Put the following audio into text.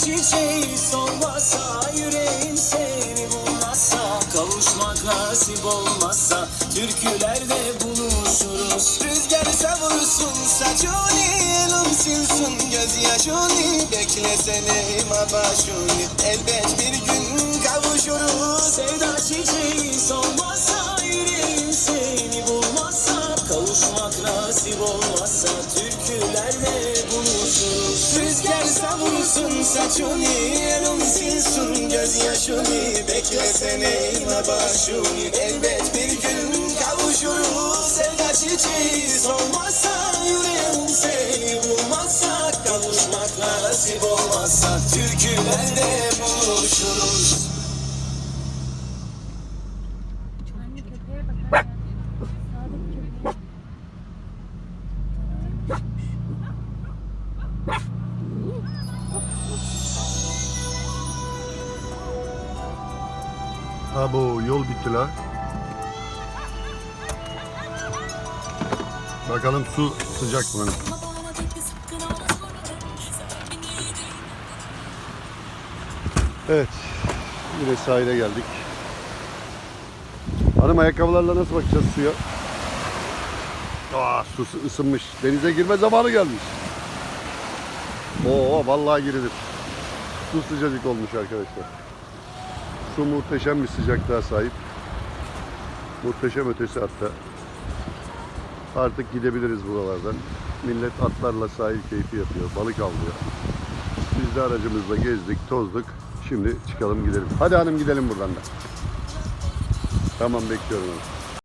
Çiçeği solmasa Yüreğim seni bulmazsa Kavuşmak nasip olmazsa Türkülerde buluşuruz. Rüzgar savursun saçını Elin silsin gözyaşını Beklesene ima başını Elbet bir gün kavuşuruz. Sevda çiçeği solmazsa Yüreğim seni bulmazsa Kavuşmak nasip olmazsa Savursun saçını Elin silsin gözyaşını. Beklesene ima başını. Elbet bir gün kavuşuruz Sevda çiçeği. Solmazsa Yüreğim seni bulmazsa Kavuşmak nasip olmazsa. Türkülerde Ha yol bitti la. Bakalım su sıcak mı? Evet. Yine sahile geldik. Hanım ayakkabılarla nasıl bakacağız suya? Aa, su sı- ısınmış. Denize girme zamanı gelmiş. Oo vallahi girilir. Su sıcacık olmuş arkadaşlar. Su muhteşem bir sıcaklığa sahip. Muhteşem ötesi hatta. Artık gidebiliriz buralardan. Millet atlarla sahil keyfi yapıyor, balık avlıyor. Biz de aracımızla gezdik, tozduk. Şimdi çıkalım gidelim. Hadi hanım gidelim buradan da. Tamam bekliyorum hanım.